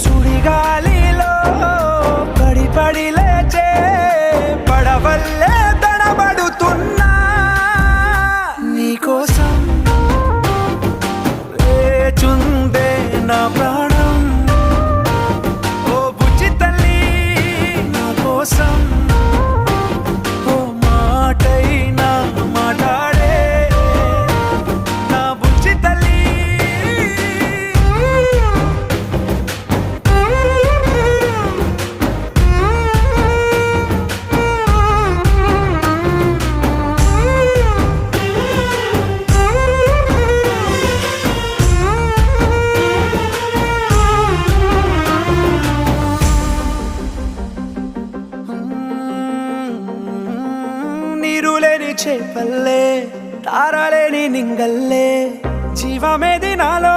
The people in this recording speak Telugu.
సుడిగాలిలో పడి పడి లేచే పడవల్లే తడబడుతున్నా. నీకోసం లేచుందే నా ప్రాణం. నీరు లేని చేపల్లే తారలేని నింగల్లే జీవమేది నాలో